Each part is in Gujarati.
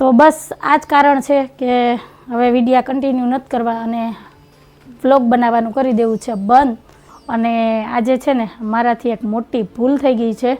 તો બસ આ જ કારણ છે કે હવે વિડીયા કન્ટિન્યુ નથી કરવા અને વ્લોગ બનાવવાનું કરી દેવું છે બંધ. અને આજે છે ને, મારાથી એક મોટી ભૂલ થઈ ગઈ છે.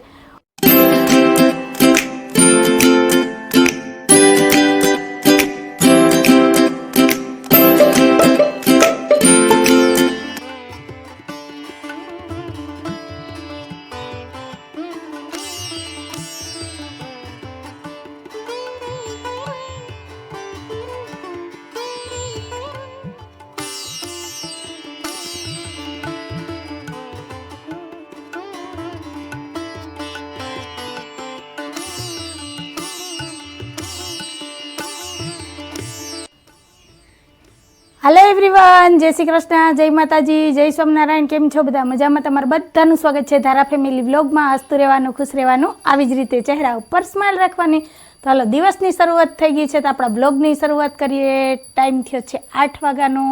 હાલો એવરીવન જય શ્રી કૃષ્ણ, જય માતાજી, જય સ્વામિનારાયણ, કેમ છો બધા? મજામાં તમારું બધાનું સ્વાગત છે ધારા ફેમિલી વ્લોગમાં. હસતું રહેવાનું, ખુશ રહેવાનું, આવી જ રીતે ચહેરા ઉપર સ્માઇલ રાખવાની. તો હાલો, દિવસની શરૂઆત થઈ ગઈ છે તો આપણા બ્લોગની શરૂઆત કરીએ. ટાઈમ થયો છે આઠ વાગ્યાનો.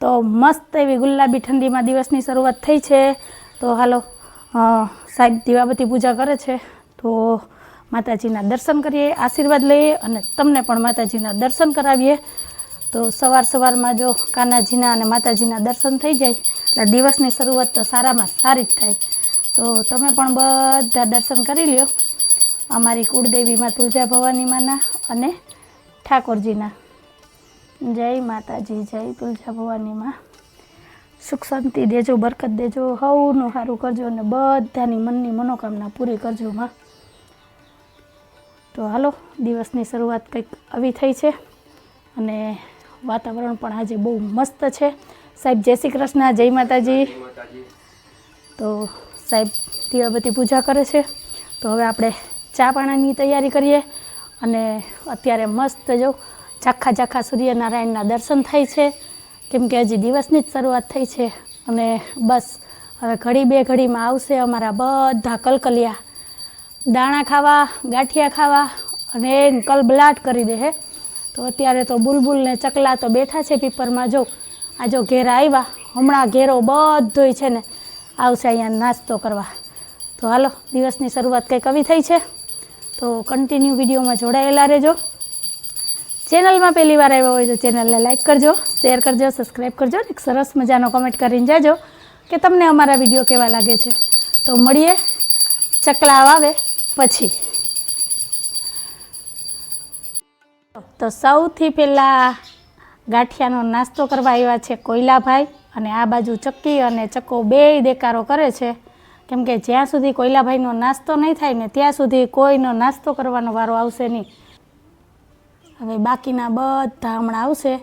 તો મસ્ત એવી ગુલાબી ઠંડીમાં દિવસની શરૂઆત થઈ છે. તો હાલો સાહેબ દીવાબતી પૂજા કરે છે. તો માતાજીના દર્શન કરીએ, આશીર્વાદ લઈએ અને તમને પણ માતાજીના દર્શન કરાવીએ. તો સવાર સવારમાં જો કાનાજીના અને માતાજીના દર્શન થઈ જાય, એટલે દિવસની શરૂઆત તો સારામાં સારી જ થાય. તો તમે પણ બધા દર્શન કરી લ્યો. અમારી કુળદેવીમાં તુલજા ભવાની માના અને ઠાકોરજીના. જય માતાજી, જય તુલજા ભવાનીમાં સુખ શાંતિ દેજો, બરકત દેજો, હવનું સારું કરજો અને બધાની મનની મનોકામના પૂરી કરજો માં. તો હાલો, દિવસની શરૂઆત કંઈક આવી થઈ છે. અને વાતાવરણ પણ આજે બહુ મસ્ત છે. સાહેબ જય શ્રી કૃષ્ણ જય માતાજી. તો સાહેબ બધી પૂજા કરે છે. તો હવે આપણે ચા પાણાની તૈયારી કરીએ અને અત્યારે મસ્ત જો ઝાખા ઝાખા સૂર્યનારાયણના દર્શન થાય છે. કેમ કે હજી દિવસની જ શરૂઆત થઈ છે અને બસ હવે ઘડી બે ઘડીમાં આવશે અમારા બધા કલકલિયા. દાણા ખાવા ગાંઠિયા ખાવા અને કલબલાટ કરી દે તો અત્યારે તો બુલબુલને ચકલા તો બેઠા છે પીપરમાં. જો આ જો ઘેરા આવ્યા હમણાં ઘેરો બધોય છે ને, આવશે અહીંયા નાસ્તો કરવા. તો હાલો, દિવસની શરૂઆત કંઈક આવી થઈ છે? તો કન્ટિન્યુ વિડીયોમાં જોડાયેલા રહેજો. ચેનલમાં પહેલી વાર આવ્યા હોય તો ચેનલને લાઈક કરજો શેર કરજો સબસ્ક્રાઈબ કરજો એક સરસ મજાનો કમેન્ટ કરીને જાજો કે તમને અમારા વીડિયો કેવા લાગે છે. તો મળીએ, ચકલા આવે પછી. તો સૌથી પહેલાં ગાંઠિયાનો નાસ્તો કરવા આવ્યા છે કોયલાભાઈ અને આ બાજુ ચક્કી અને ચક્કો બેય દેકારો કરે છે. કેમ કે જ્યાં સુધી કોયલાભાઈનો નાસ્તો નહીં થાય ને ત્યાં સુધી કોઈનો નાસ્તો કરવાનો વારો આવશે નહીં. હવે બાકીના બધા હમણાં આવશે.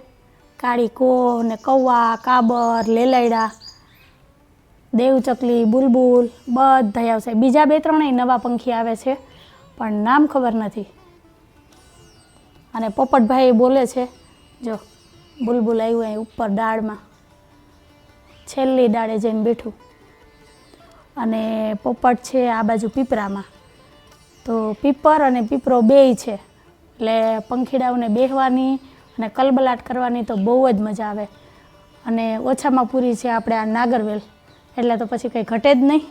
કાળી કો ને કૌવા, કાબર લેલાયડા દેવચકલી, બુલબુલ બધા આવશે. બીજા બે ત્રણેય નવા પંખી આવે છે, પણ નામ ખબર નથી. અને પોપટભાઈ બોલે છે, જો, બુલબુલ આવ્યું અહીં ઉપર ડાળમાં. છેલ્લી ડાળે જઈને બેઠું. અને પોપટ છે આ બાજુ પીપરામાં. તો પીપર અને પીપરો બેય છે, એટલે પંખીડાઓને બેહવાની અને કલબલાટ કરવાની તો બહુ જ મજા આવે. અને ઓછામાં પૂરી છે આપણે આ નાગરવેલ, એટલે તો પછી કંઈ ઘટે જ નહીં.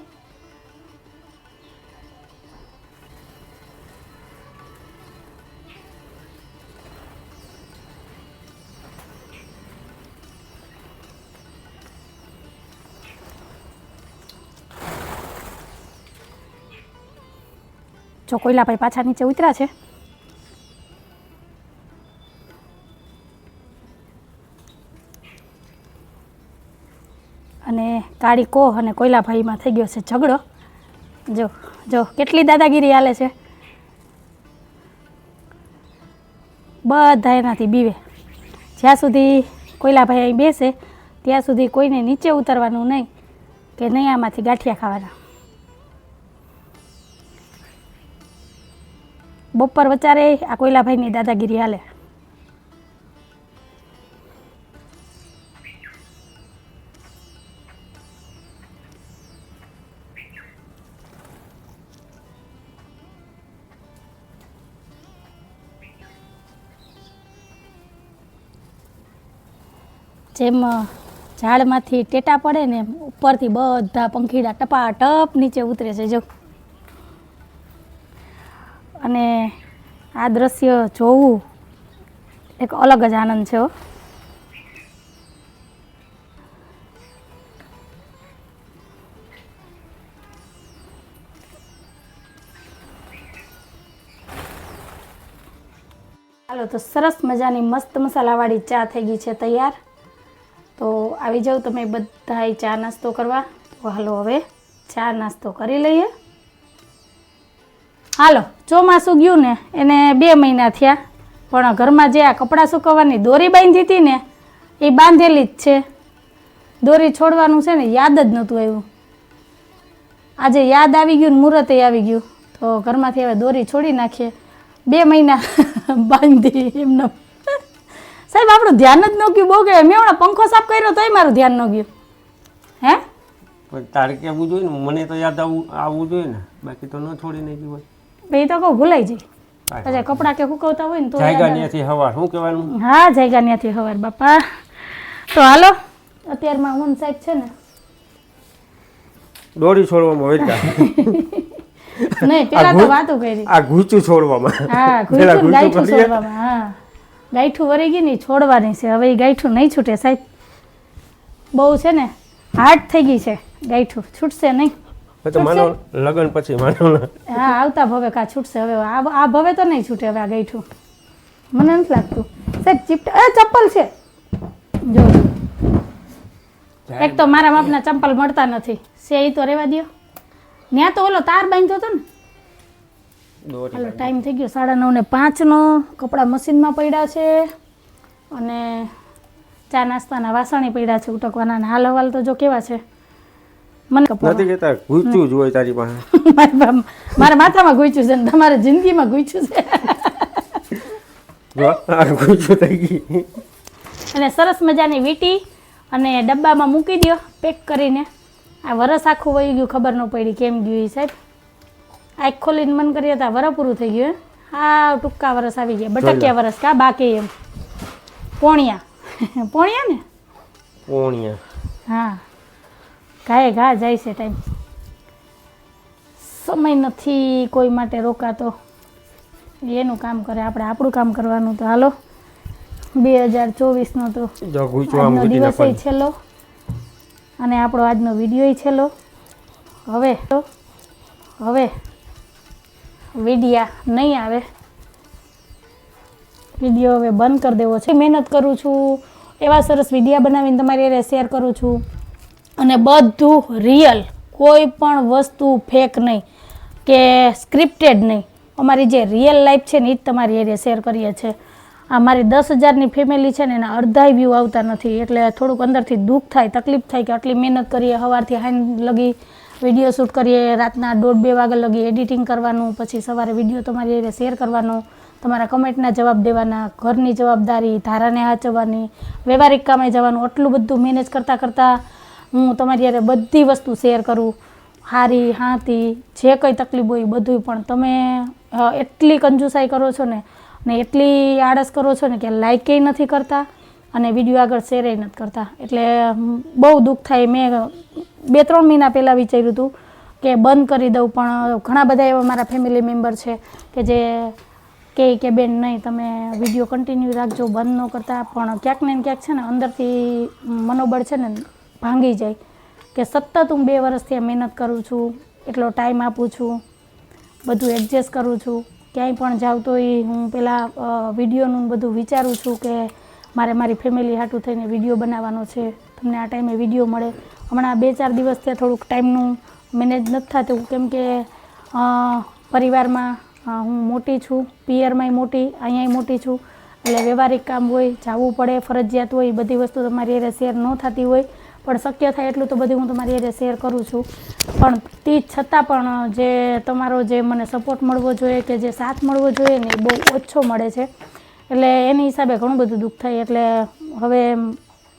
જો કોયલાભાઈ પાછા નીચે ઉતર્યા છે. અને કાળી કોહ અને કોયલાભાઈમાં થઈ ગયો છે ઝઘડો. જો જો, કેટલી દાદાગીરી હાલે છે. બધા એનાથી બીવે. જ્યાં સુધી કોયલાભાઈ અહીં બેસે, ત્યાં સુધી કોઈને નીચે ઉતરવાનું નહીં, કે નહીં આમાંથી ગાંઠિયા ખાવાના. બપોર વચારે આ કોયલાભાઈની દાદાગીરી હાલે. જેમ ઝાડમાંથી ટેટા પડે ને એમ ઉપરથી બધા પંખીડા ટપાટપ નીચે ઉતરે છે, જો. અને આ દ્રશ્ય જોવું એક અલગ જ આનંદ છે હાલો, તો સરસ મજાની મસ્ત મસાલાવાળી ચા થઈ ગઈ છે તૈયાર. તો આવી જાઓ તમે બધાએ ચા નાસ્તો કરવા. તો હાલો, હવે ચા નાસ્તો કરી લઈએ. હાલો, ચોમાસું ગયું ને, એને બે મહિના થયા. પણ ઘરમાં જે આ કપડાં સુકવવાની દોરી બાંધી હતી ને, એ બાંધેલી જ છે. દોરી છોડવાનું છે ને, યાદ જ નહોતું આવ્યું. આજે યાદ આવી ગયું ને, મુહૂર્તે આવી ગયું. તો ઘરમાંથી હવે દોરી છોડી નાખીએ. બે મહિના બાંધી એમને. સાહેબ, આપણું ધ્યાન જ ન ગયું. બહુ ગયા મેં હમણાં પંખો સાફ કર્યો તોય મારું ધ્યાન ન ગયું. હે? તારે કહેવું જોઈએ ને? મને તો યાદ આવવું આવવું જોઈએ ને. બાકી તો ન છોડી નાખ્યું હોય. ભાઈ તો કહું ભૂલાઈ જાય. અચ્છા કપડાં કે સુકવતા હોય ને તો યાદ જાયગા આવે. ત્યાંથી હવા શું કહેવાનું? હા જાયગા હવાર બાપા. તો હાલો અત્યારમાં હું સાહેબ છે ને. દોરી છોડવામાં વેચતા નહીં પેલા તો વાતો કરી. આ ઘૂંચું છોડવામાં. હા ગાયઠું ઘૂંચું. છોડવામાં હા. ગાયઠું વળી ગઈ ને છોડવાની છે. હવે એ ગાયઠું નહીં છૂટે સાહેબ. બહુ છે ને હાર્ડ થઈ ગઈ છે ગાયઠું છૂટશે નહીં. તો માનો લગ્ન પછી માનો હા આવતા ભવે કા છૂટશે. હવે આ આ ભવે તો નહીં છૂટે હવે આ ગઈઠું. મને નથી લાગતું. સાહેબ ચીપટ એ ચપ્પલ છે. જો. એક તો મારા માપના ચંપલ મળતા નથી. સે એ તો રહેવા દ્યો. ત્યાં તો ઓલો તાર બાંધ્યો હતો ને. હાલો ટાઈમ થઈ ગયો. સાડા નવ ને પાંચનો. કપડાં મશીનમાં પડ્યા છે. અને ચા નાસ્તાના વાસણી પડ્યા છે ઉટકવાના. હાલ હવાલ તો જો કેવા છે. મને નથી કહેતા ગુચ્યું જ હોય તારી પાસે. મારા માથામાં ગૂંચ્યું છે ને તમારે જિંદગીમાં ગૂંચ્યું છે. ગુચ્યું થઈ ગઈ. અને સરસ મજાની વીટી અને ડબ્બામાં મૂકી દો પેક કરીને. આ વરસ આખું વહી ગયું ખબર ન પડી કેમ ગયું એ સાહેબ. આંખ ખોલીને મન કરીએ તો વર પૂરું થઈ ગયું આ હા ટૂંકા વરસ આવી ગયા બટકિયા વરસ કા બાકી એમ. પોણિયા. પોણિયા ને? પોણિયા. હા. ઘાએ ઘા જાય છે ટાઈમ સમય નથી કોઈ માટે રોકાતો. એનું કામ કરે આપણે આપણું કામ કરવાનું તો હાલો. બે હજાર ચોવીસનો તો આજનો દિવસ છેલ્લો. અને આપણો આજનો વીડિયો છેલ્લો. હવે તો હવે વિડિયા નહીં આવે. વીડિયો હવે બંધ કરી દેવો છે. મહેનત કરું છું. એવા સરસ વિડીયા બનાવીને તમારી શેર કરું છું. અને બધું રિયલ કોઈ પણ વસ્તુ ફેક નહીં કે સ્ક્રિપ્ટેડ નહીં. અમારી જે રિયલ લાઈફ છે ને એ જ તમારી એરિયા શેર કરીએ છીએ. આ મારી દસ હજારની ફેમિલી છે ને એના અડધાય વ્યૂ આવતા નથી. એટલે થોડુંક અંદરથી દુઃખ થાય, તકલીફ થાય કે આટલી મહેનત કરીએ સવારથી હાઈન લગી વીડિયો શૂટ કરીએ, રાતના દોઢ બે વાગે લગી એડિટિંગ કરવાનું, પછી સવારે વીડિયો તમારી એરિયા શેર કરવાનો, તમારા કમેન્ટના જવાબ દેવાના, ઘરની જવાબદારી, ધારાને હાચવવાની, વ્યવહારિક કામે જવાનું, આટલું બધું મેનેજ કરતાં કરતાં હું તમારી યારે બધી વસ્તુ શેર કરું, હારી હાથી જે કંઈ તકલીફ હોય બધું પણ તમે એટલી કંજુસાઈ કરો છો ને ને એટલી આળસ કરો છો ને કે લાઈકે નથી કરતા અને વીડિયો આગળ શેરે નથી કરતા. એટલે બહુ દુઃખ થાય. મેં બે ત્રણ મહિના પહેલાં વિચાર્યું હતું કે બંધ કરી દઉં, પણ ઘણા બધા એવા મારા ફેમિલી મેમ્બર છે કે જે કહે કે બેન નહીં, તમે વીડિયો કન્ટિન્યુ રાખજો, બંધ ન કરતા. પણ ક્યાંક ને ક્યાંક છે ને અંદરથી મનોબળ છે ને ભાંગી જાય કે સતત હું બે વર્ષથી મહેનત કરું છું, એટલો ટાઈમ આપું છું, બધું એડજસ્ટ કરું છું. ક્યાંય પણ જાઉં તો એ હું પહેલાં વિડીયોનું બધું વિચારું છું કે મારે મારી ફેમિલી હાટું થઈને વીડિયો બનાવવાનો છે. તમને આ ટાઈમે વીડિયો મળે. હમણાં બે ચાર દિવસથી થોડુંક ટાઈમનું મેનેજ નથી થતું. કેમ કે પરિવારમાં હું મોટી છું. પિયરમાંય મોટી, અહીંયા મોટી છું. એટલે વ્યવહારિક કામ હોય, જવું પડે, ફરજિયાત હોય, બધી વસ્તુ તમારી હારે શેર ન થતી હોય. પણ શક્ય થાય એટલું તો બધું હું તમારી હારે શેર કરું છું. પણ તે છતાં પણ જે તમારો જે મને સપોર્ટ મળવો જોઈએ કે જે સાથ મળવો જોઈએ ને એ બહુ ઓછો મળે છે. એટલે એની હિસાબે ઘણું બધું દુઃખ થાય. એટલે હવે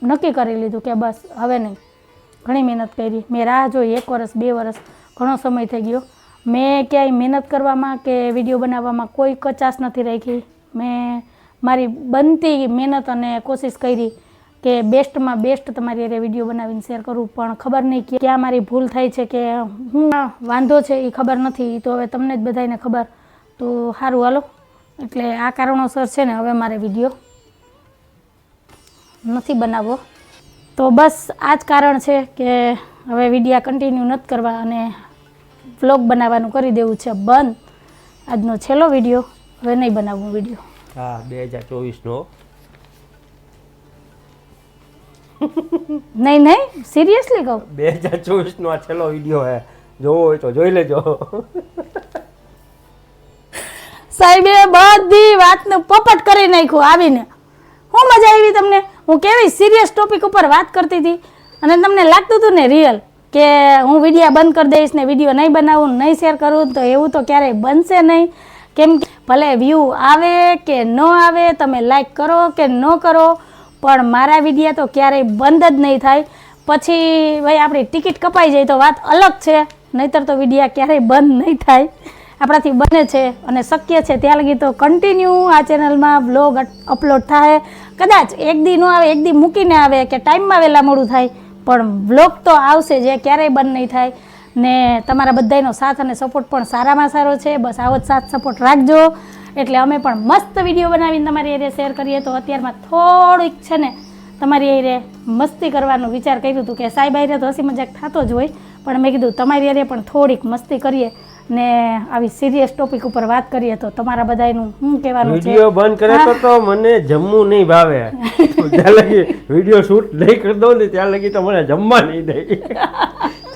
નક્કી કરી લીધું કે બસ હવે નહીં. ઘણી મહેનત કરી. મેં રાહ જોઈ એક વર્ષ બે વર્ષ ઘણો સમય થઈ ગયો. મેં ક્યાંય મહેનત કરવામાં કે વીડિયો બનાવવામાં કોઈ કચાશ નથી રાખી. મેં મારી બનતી મહેનત અને કોશિશ કરી કે બેસ્ટમાં બેસ્ટ તમારી અરે વીડિયો બનાવીને શેર કરું, પણ ખબર નહીં કે ક્યાં મારી ભૂલ થાય છે કે હું વાંધો છે એ ખબર નથી એ તો હવે તમને જ બધાને ખબર. તો સારું હાલો. એટલે આ કારણોસર છે ને હવે મારે વીડિયો નથી બનાવવો. તો બસ આ જ કારણ છે કે હવે વિડીયા કન્ટિન્યુ નથી કરવા અને વ્લોગ બનાવવાનું કરી દેવું છે બંધ. આજનો છેલ્લો વીડિયો હવે નહીં બનાવવું વીડિયો હા, બે હજાર ચોવીસનો. નહીં નહીં સિરિયસલી કહું. બે હજાર ચોવીસનો આ છેલ્લો વીડિયો હે. જોવો હોય તો જોઈ લેજો. સાહેબે બધી વાતનું પોપટ કરી નાખ્યું આવીને. હું મજા આવી તમને? હું કેવી સિરિયસ ટોપિક ઉપર વાત કરતી હતી? અને તમને લાગતું હતું ને રિયલ કે હું વિડીયા બંધ કરી દઈશ ને વીડિયો નહીં બનાવું નહીં શેર કરું તો એવું તો ક્યારેય બનશે નહીં. કેમ કે ભલે વ્યૂ આવે કે ન આવે તમે લાઈક કરો કે ન કરો પણ મારા વિડિયા તો ક્યારેય બંધ જ નહીં થાય. પછી ભાઈ આપણી ટિકિટ કપાઈ જાય તો વાત અલગ છે, નહીતર તો વિડિયા ક્યારેય બંધ નહીં થાય. આપણાથી બને છે અને શક્ય છે ત્યાં લગી તો કન્ટિન્યુ આ ચેનલમાં બ્લોગ અપલોડ થાય. કદાચ એક દી નો આવે, એક દી મૂકીને આવે કે ટાઈમમાં વહેલા મોડું થાય, પણ બ્લોગ તો આવશે જે ક્યારેય બંધ નહીં થાય. ને તમારા બધાનો સાથ અને સપોર્ટ પણ સારામાં સારો છે. બસ આવો જ સાથ સપોર્ટ રાખજો. એટલે અમે પણ મસ્ત વીડિયો બનાવીને તમારી એરે શેર કરીએ. તો અત્યારમાં થોડીક છે ને તમારી એરે મસ્તી કરવાનું વિચાર કર્યું હતું કે સાહેબ આરે તો હસી મજાક થતો જ હોય. પણ મેં કીધું તમારી એરે પણ થોડીક મસ્તી કરીએ ને આવી સિરિયસ ટોપિક ઉપર વાત કરીએ તો તમારા બધાનું શું કહેવાનું છે? વીડિયો બંધ કરે તો તો મને જમવું નહીં ભાવે. ત્યાં લગી વીડિયો શૂટ નહીં કરી દઉં ને ત્યાં લગી તો મને જમવા નહીં દે.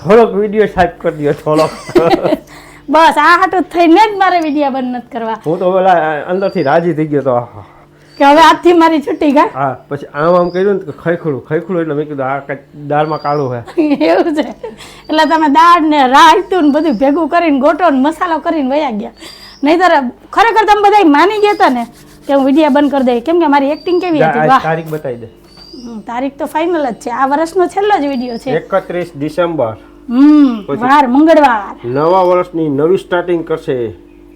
થોડોક વીડિયો સાઈડ કરી દો થોડોક. બસ આ હાટું થઈને જ મારે વિડિયા બંધ નથી કરવા. હું તો પેલા અંદરથી રાજી થઈ ગયો તો કે હવે આજથી મારી છુટ્ટી ગઈ હા પછી આમ આમ કર્યું ને ખૈખડું ખૈખડું એટલે મેં કીધું આ કાંઈક દાળમાં કાળું હે. એવું છે. એટલે તમે દાળ ને રાયતું ને બધું ભેગું કરીને ગોટો ને મસાલો કરીને વયા ગયા. નહીતર ખરેખર તમે બધા માની ગયા હતા ને કે હું વિડિયા બંધ કરી દઈ કેમ કે મારી એક્ટિંગ કેવી હતી? તારીખ બતાવી દે. તારીખ તો ફાઇનલ જ છે. આ વર્ષનો છેલ્લો જ વીડિયો છે. એકત્રીસ ડિસેમ્બર. હમ વાર મંગળવાર. નવા વર્ષની નવી સ્ટાર્ટિંગ કરશે.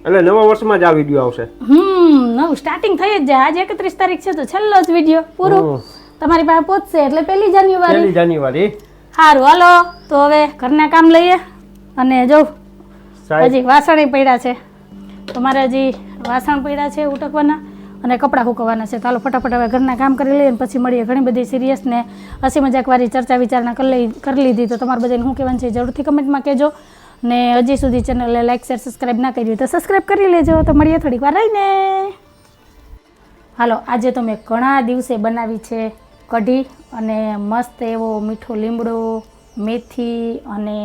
એટલે નવા વર્ષમાં જ આ વીડિયો આવશે. હમ નવું સ્ટાર્ટિંગ થઈ જ જાય. આજે એકત્રીસ તારીખ છે તો છેલ્લો જ વીડિયો પૂરું. તમારી પાસે પહોંચશે એટલે પહેલી જાન્યુઆરી. પહેલી જાન્યુઆરી. સારું હાલો. તો હવે ઘરના કામ લઈએ. અને જો હજી વાસણ પડ્યા છે. તમારે હજી વાસણ પડ્યા છે ઉટકવાના? અને કપડાં સૂકવવાના છે. તો હાલો ફટાફટ હવે ઘરના કામ કરી લઈએ પછી મળીએ. ઘણી બધી સિરિયસ ને હસી મજાકવાળી ચર્ચા વિચારણા કરી લઈ કરી લીધી. તો તમારે બધાને શું કહેવાનું છે જરૂરથી કમેન્ટમાં કહેજો. ને હજી સુધી ચેનલને લાઇક શેર સબસ્ક્રાઈબ ના કરી તો સબસ્ક્રાઈબ કરી લેજો. તો મળીએ થોડીક વાર રહીને. હાલો, આજે તો મેં ઘણા દિવસે બનાવી છે કઢી અને મસ્ત એવો મીઠો લીમડો, મેથી અને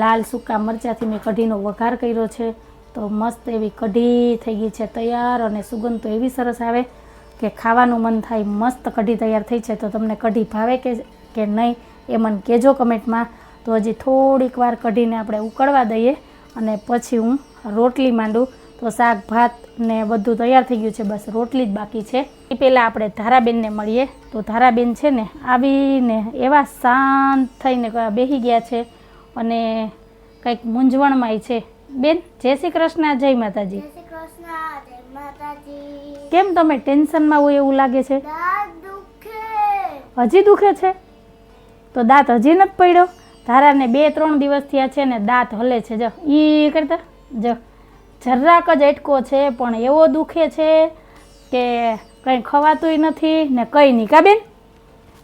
લાલ સૂકા મરચાંથી મેં કઢીનો વઘાર કર્યો છે. તો મસ્ત એવી કઢી થઈ ગઈ છે તૈયાર અને સુગંધ તો એવી સરસ આવે કે ખાવાનું મન થાય મસ્ત કઢી તૈયાર થઈ છે તો તમને કઢી ભાવે કે કે નહીં એ મને કહેજો કમેન્ટમાં. તો હજી થોડીક વાર કઢીને આપણે ઉકળવા દઈએ અને પછી હું રોટલી માંડું. તો શાક, ભાત ને બધું તૈયાર થઈ ગયું છે, બસ રોટલી જ બાકી છે. એ પહેલાં આપણે ધારાબેનને મળીએ. તો ધારાબેન છે ને આવીને એવા શાંત થઈને બેસી ગયા છે અને કંઈક મૂંઝવણમાંય છે. બેન જય શ્રી કૃષ્ણ જય માતાજી. કેમ તમે ટેન્શનમાં હોય એવું લાગે છે? હજી દુખે છે? તો દાંત હજી નથી પડ્યો? ધારાને બે ત્રણ દિવસ થયા છે ને દાંત હલે છે. જો ઈ કરતા જો જરાક જ અટકો છે પણ એવો દુખે છે કે કંઈ ખવાતુંય નથી ને કંઈ નહીં. કા બેન?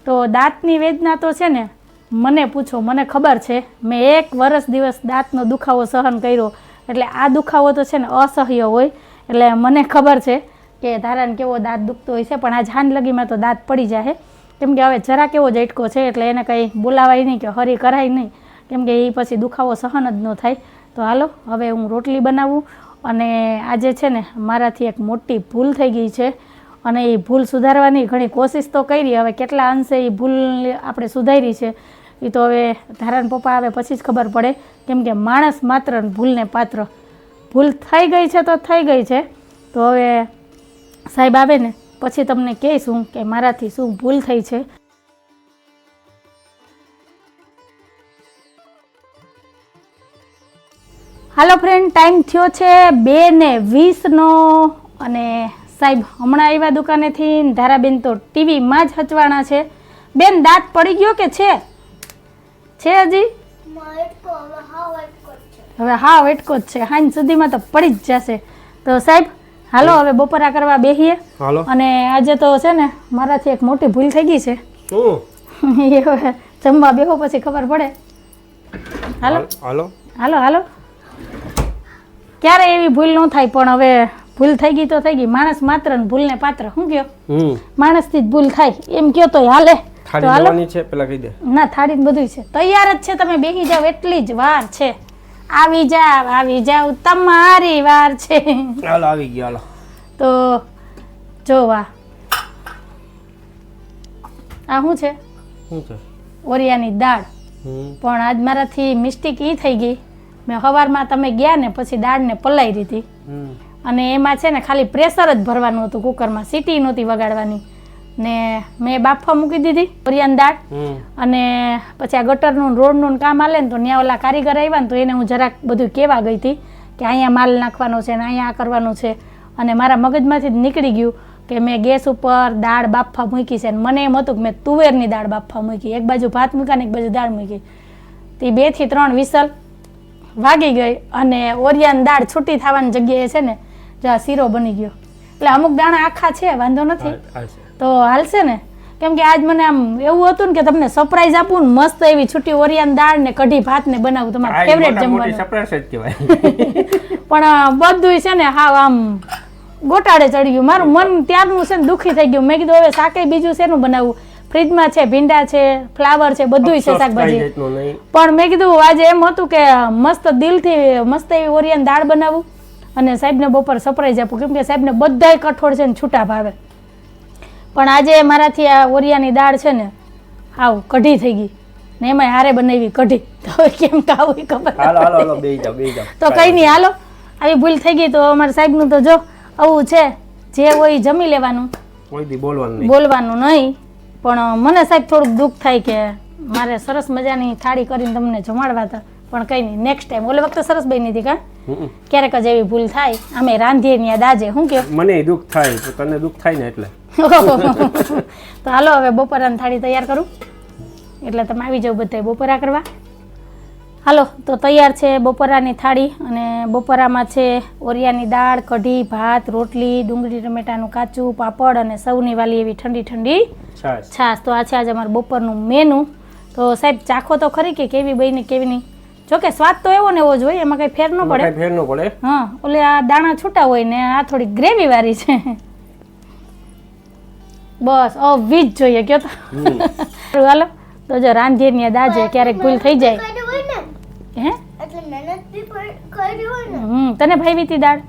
તો દાંતની વેદના તો છે ને મને પૂછો, મને ખબર છે, મેં એક વર્ષ દિવસ દાંતનો દુખાવો સહન કર્યો. એટલે આ દુખાવો તો છે ને અસહ્ય હોય. એટલે મને ખબર છે કે ધારાને કેવો દાંત દુખતો હોય છે, પણ આ જાન લગીમાં તો દાંત પડી જાય કેમ કે હવે જરા કેવો ઝટકો છે, એટલે એને કંઈ બોલાવાય નહીં કે હરી કરાય નહીં. કેમ કે એ પછી દુખાવો સહન જ ન થાય. તો હાલો, હવે હું રોટલી બનાવું. અને આજે છે ને મારાથી એક મોટી ભૂલ થઈ ગઈ છે. અને એ ભૂલ સુધારવાની ઘણી કોશિશ તો કરી. હવે કેટલા અંશે એ ભૂલ આપણે સુધારી છે, એ તો હવે ધારણ પપ્પા આવે પછી જ ખબર પડે. કેમ કે માણસ માત્ર ભૂલને પાત્ર. ભૂલ થઈ ગઈ છે તો થઈ ગઈ છે. તો હવે સાહેબ આવે ને, પછી તમને કહીશું કે મારાથી શું ભૂલ થઈ છે. હાલો ફ્રેન્ડ ટાઈમ થયો છે બે ને વીસનો અને સાહેબ હમણાં આવ્યા દુકાનેથી ધારાબેન તો ટીવીમાં જ હચવાણા છે. બેન દાંત પડી ગયો કે છે? છે હજી? હવે હા વટકો જ છે. હાઈન સુધીમાં તો પડી જ જશે. તો સાહેબ હાલો હવે બપોરા કરવા બેહીએ. અને આજે તો છે ને મારાથી એક મોટી ભૂલ થઈ ગઈ છે. જમવા બેહો પછી ખબર પડે. હાલો હાલો. હાલો હાલો. ક્યારે એવી ભૂલ ન થાય પણ હવે ભૂલ થઈ ગઈ તો થઈ ગઈ. માણસ માત્ર ભૂલ ને પાત્ર. શું કયો? માણસથી જ ભૂલ થાય. એમ કયો તો હાલે. તો છે પેલા કહી દે. ના થાળી બધું છે. તૈયાર જ છે તમે. બેસી જાઓ. એટલી જ વાર છે. આવી જાવ આવી જાવ. તમારી વાર છે. હાલો આવી ગયો હાલો. તો જો વાહ આ શું છે? શું છે? ઓરિયાની દાળ. પણ આજ મારાથી મિસ્ટેક એ થઈ ગઈ. મેં સવારમાં તમે ગયા ને પછી દાળને પલાઈ દીધી. અને એમાં છે ને ખાલી પ્રેશર જ ભરવાનું હતું કુકરમાં સીટી નહોતી વગાડવાની. ને મેં બાફવા મૂકી દીધી ઓરિયાની દાળ. અને પછી આ ગટરનું રોડનું કામ આલે ને તો ત્યાં ઓલા કારીગર આવ્યા ને તો એને હું જરાક બધું કહેવા ગઈ હતી કે અહીંયા માલ નાખવાનો છે ને અહીંયા આ કરવાનું છે. અને મારા મગજમાંથી જ નીકળી ગયું કે મેં ગેસ ઉપર દાળ બાફવા મૂકી છે ને મને એમ હતું કે મેં તુવેરની દાળ બાફવા મૂકી. એક બાજુ ભાત મૂક્યા ને એક બાજુ દાળ મૂકી. તે બેથી ત્રણ વિસલ વાગી ગઈ અને ઓરિયાની દાળ છૂટી થવાની જગ્યાએ છે ને જો આ શીરો બની ગયો. એટલે અમુક દાણા આખા છે વાંધો નથી. તો હાલશે ને? કેમ કે આજ મને આમ એવું હતું ને કે તમને સરપ્રાઈઝ આપું ને મસ્ત એવી છૂટી ઓરિયાન દાળ ને કઢી ભાત ને બનાવું તમારું ફેવરેટ જમવાનું. surprise જ કહેવાય. પણ બધુંય છે ને હા આમ ગોટાળે ચડી ગયું. મારું મન ત્યારનું છે ને દુઃખી થઈ ગયું. મેં કીધું હવે શાકે બીજું શેનું બનાવવું ફ્રીજમાં છે ભીંડા છે ફ્લાવર છે બધુંય છે શાકભાજી. પણ મેં કીધું આજે એમ હતું કે મસ્ત દિલથી મસ્ત એવી ઓરિયન દાળ બનાવું. અને સાહેબને બપોર સરપ્રાઈઝ આપું કેમ કે સાહેબને બધાય કઠોળ છે ને છૂટા ભાવે. પણ આજે મારાથી આ ઓરિયાની દાળ છે ને આવ કઢી થઈ ગઈ. ને એમાંય હારે બનાવી કઢી. તો કેમ ખાવું આવું ખબર હાલો હાલો હાલો બેહી જાઓ બેહી જાઓ. તો કંઈ નહીં હાલો. આવી ભૂલ થઈ ગઈ તો અમારા સાહેબનું તો જો આવું છે. જે હોય જમી લેવાનું. બોલવાનું નહીં. બોલવાનું નહીં. પણ મને સાહેબ થોડુંક દુઃખ થાય કે મારે સરસ મજાની થાળી કરીને તમને જમાડવા હતા. પણ કંઈ નહીં નેક્સ્ટ ટાઈમ ઓલે વખતે સરસ બની હતી કા. ક્યારેક જ એવી ભૂલ થાય. અમે રાંધીએ ને દાજે શું કે મને દુઃખ થાય તો તને દુઃખ થાય ને એટલે. તો હાલો હવે બપોરાની થાળી તૈયાર કરું. એટલે તમે આવી જાઓ બધા બપોરા કરવા. હાલો તો તૈયાર છે બપોરાની થાળી અને બપોરામાં છે ઓરિયાની દાળ કઢી ભાત રોટલી ડુંગળી ટમેટાનું કાચું પાપડ અને સૌની વાલી એવી ઠંડી ઠંડી છાશ. છાશ. તો આ છે આજે અમારું બપોરનું મેનુ. તો સાહેબ ચાખો તો ખરી કે કેવી બની કેવી નહીં? જોકે સ્વાદ તો એવો ને એવો જ હોય એમાં કંઈ ફેર ન પડે. કાંઈ ફેર ન પડે. હા ઓલે આ દાણા છૂટા હોય ને આ થોડી ગ્રેવી વાળી છે. બસ ઓ વીજ જોઈએ કયો તો. હાલો તો જો રાંધીએ ને દાજે ક્યારેક ભૂલ થઈ જાય. હે? એટલે મહેનત બી પર- કરી હોય ને. હમ તને ભાઈ હતી દાળ?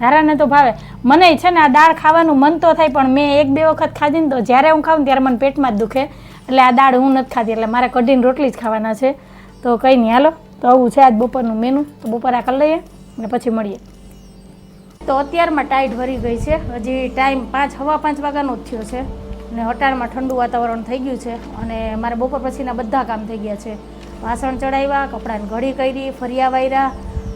ધારાને તો ભાવે. મને છે ને આ દાળ ખાવાનું મન તો થાય પણ મેં એક બે વખત ખાધી ને તો જ્યારે હું ખાઉં ત્યારે મને પેટમાં જ દુખે. એટલે આ દાળ હું નથી ખાતી એટલે મારે કઢીને રોટલી જ ખાવાના છે. તો કંઈ નહીં, હાલો. તો આવું છે આજ બપોરનું મેનુ તો બપોરા કરી લઈએ અને પછી મળીએ. તો અત્યારમાં ટાઈટ ભરી ગઈ છે. હજી ટાઈમ પાંચ, હવા પાંચ વાગ્યાનો જ થયો છે. અને હટાણમાં ઠંડુ વાતાવરણ થઈ ગયું છે. અને મારે બપોર પછીના બધા કામ થઈ ગયા છે. વાસણ ચડાવ્યા, કપડાને ઘડી કરી ફરિયા વાયરા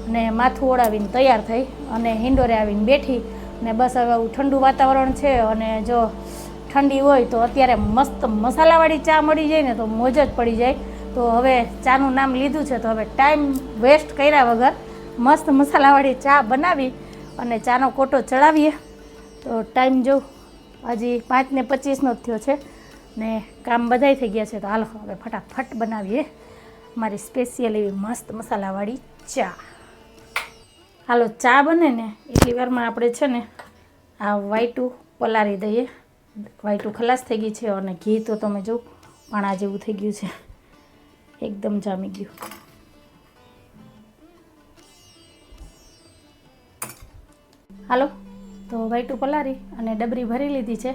અને માથું ઓળાવીને તૈયાર થઈ અને હિંડોરે આવીને બેઠી. અને બસ હવે ઠંડુ વાતાવરણ છે અને જો ઠંડી હોય તો અત્યારે મસ્ત મસાલાવાળી ચા મળી જાય ને તો મોજ જ પડી જાય. તો હવે ચાનું નામ લીધું છે તો હવે ટાઈમ વેસ્ટ કર્યા વગર મસ્ત મસાલાવાળી ચા બનાવી અને ચાનો કોટો ચડાવીએ. તો ટાઈમ જો હજી પાંચ ને પચીસનો જ થયો છે ને કામ બધાય થઈ ગયા છે તો હાલો હવે ફટાફટ બનાવીએ મારી સ્પેશિયલ એવી મસ્ત મસાલાવાળી ચા. હાલો ચા બને ને એટલી વારમાં આપણે છે ને આ વાઈટું પલાળી દઈએ. વાઈટું ખલાસ થઈ ગઈ છે અને ઘી તો તમે જો પાણા જેવું થઈ ગયું છે. એકદમ જામી ગયું. હાલો, તો વાઈટું પલારી અને ડબરી ભરી લીધી છે.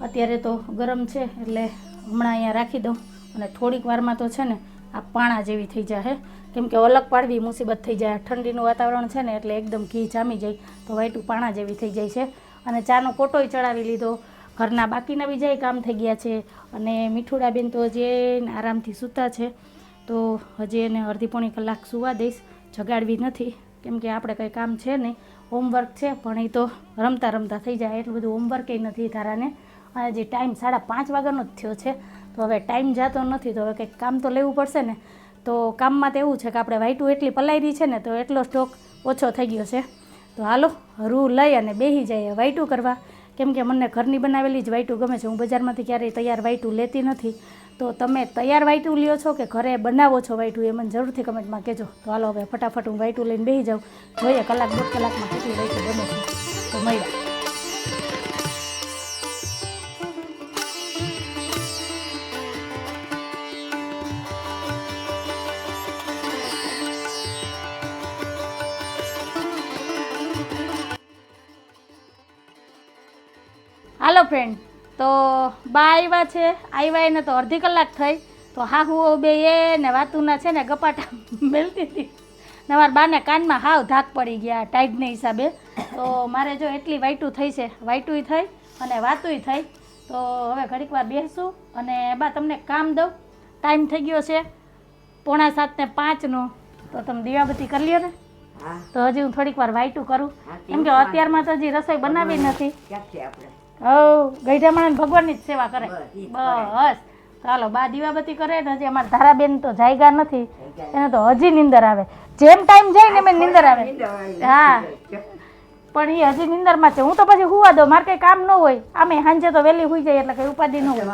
અત્યારે તો ગરમ છે એટલે હમણાં અહીંયા રાખી દઉં. અને થોડીક વારમાં તો છે ને, આ પાણા જેવી થઈ જાય કેમ કે અલગ પાડવી મુસીબત થઈ જાય. ઠંડીનું વાતાવરણ છે ને એટલે એકદમ ઘી જામી જાય. તો વાઈટું પાણા જેવી થઈ જાય છે. અને ચાનો કોટોય ચડાવી લીધો. ઘરના બાકીના બીજાય કામ થઈ ગયા છે. અને મીઠુડાબેન તો જે આરામથી સૂતા છે. તો હજી એને અડધી પોણી કલાક સુવા દઈશ. જગાડવી નથી. કેમ કે આપણે કંઈ કામ છે નહીં. હોમવર્ક છે, પણ એ તો રમતા રમતા થઈ જાય. એટલું બધું હોમવર્ક નથી તારાને અને જે ટાઈમ સાડા પાંચ વાગ્યાનો જ થયો છે. તો હવે ટાઈમ જતો નથી. તો હવે કંઈક કામ તો લેવું પડશે ને. તો કામમાં તો એવું છે કે આપણે વાઈટું એટલી પલાયરી છે ને, તો એટલો સ્ટોક ઓછો થઈ ગયો છે. તો હાલો રૂ લઈ અને બેસી જાય વાઈટું કરવા. કેમ કે મને ઘરની બનાવેલી જ વાઇટું ગમે છે. હું બજારમાંથી ક્યારેય તૈયાર વાઇટું લેતી નથી. તો તમે તૈયાર વાઈટું લ્યો છો કે ઘરે બનાવો છો વાઇટું, એ મને જરૂરથી કમેન્ટમાં કહેજો. તો હાલો હવે ફટાફટ હું વાઇટું લઈને બેસી જાઉં. જોઈએ કલાક, દોઢ કલાકમાં કેટલી વાઇટું બને છે. તો મળ્યા ફ્રેન્ડ તો બા આવ્યા છે. આવ્યા એને તો અડધી કલાક થઈ. તો હા હું બે એ ને વાતુના છે ને ગપાટા મેલતી હતી. ને મારા બાને કાનમાં હાવ ધાક પડી ગયા ટાઈડને હિસાબે. તો મારે જો એટલી વાઈટું થઈ છે. વાઈટુંય થઈ અને વાતુંય થઈ. તો હવે ઘડીક વાર બેસું અને બા તમને કામ દઉં. ટાઈમ થઈ ગયો છે પોણા સાત ને પાંચનો. તો તમે દીવાબત્તી કરી લ્યો ને. તો હજી હું થોડીક વાર વાઈટું કરું. એમ કેમ કે અત્યારમાં તો હજી રસોઈ બનાવી નથી. આપણે? હવ ગઈઢા ભગવાનની જ સેવા કરે. બસ ચાલો બા દીવાબત્તી કરે ને હજી અમારા ધારાબેન તો જાયગા નથી. એને તો હજી નીંદર આવે. જેમ ટાઈમ જાય ને એમ નીંદર આવે. હા. પણ એ હજી નિંદરમાં છે. હું તો પછી હુવા દઉં. મારે કંઈ કામ ન હોય. આમે સાંજે તો વહેલી હોઈ જાય એટલે કંઈ ઉપાધિ ન હોય.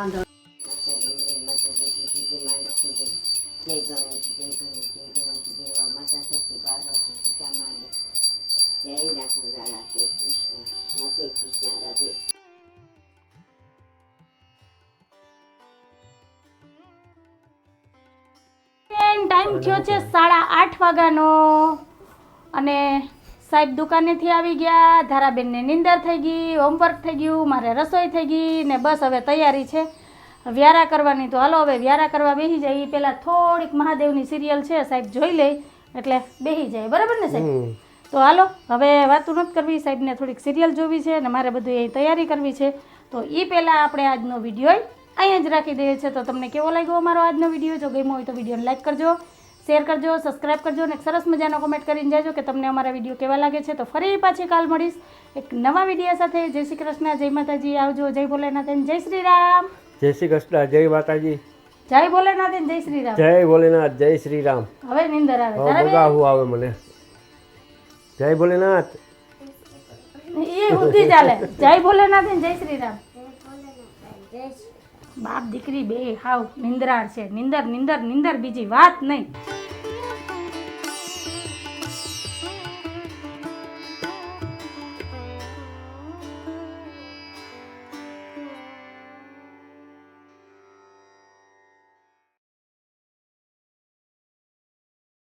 ટાઈમ થયો છે સાડા આઠ વાગ્યાનો. અને સાહેબ દુકાનેથી આવી ગયા ધારાબેનને નિંદર થઈ ગઈ હોમવર્ક થઈ ગયું મારે રસોઈ થઈ ગઈ ને બસ હવે તૈયારી છે. વ્યારા કરવાની તો હાલો હવે વ્યારા કરવા બેસી જાય. એ પહેલાં થોડીક મહાદેવની સિરિયલ છે સાહેબ જોઈ લે એટલે બેસી જાય. બરાબર ને સાહેબ? તો હાલો હવે વાતું નથી કરવી સાહેબને થોડીક સિરિયલ જોવી છે અને મારે બધું એ તૈયારી કરવી છે. તો એ પહેલાં આપણે આજનો વીડિયો અહીંયા જ રાખી દઈએ છીએ. તો તમને કેવો લાગ્યો અમારો આજનો વીડિયો? જો ગમ્યો હોય તો વિડીયોને લાઈક કરજો. શેર કરજો સબસ્ક્રાઈબ કરજો અને એક સરસ મજાનો કોમેન્ટ કરીને જાજો કે તમને અમારા વીડિયો કેવા લાગે છે. તો ફરી પાછી કાલ મળીશ એક નવા વીડિયો સાથે. જય શ્રી કૃષ્ણ જય માતાજી. આવજો જય ભોલેનાથ જય શ્રી રામ. જય શ્રી કૃષ્ણ જય માતાજી. જય ભોલેનાથ જય શ્રી રામ. જય ભોલેનાથ જય શ્રી રામ. હવે નિંદર આવે. આવે મને. જય ભોલેનાથ. એ બુદ્ધિ ચાલે. જય ભોલેનાથ જય શ્રી રામ. જય બાપ દીકરી બે હાવ નિંદરાળ છે. નિંદર નિંદર નિંદર બીજી વાત નહીં.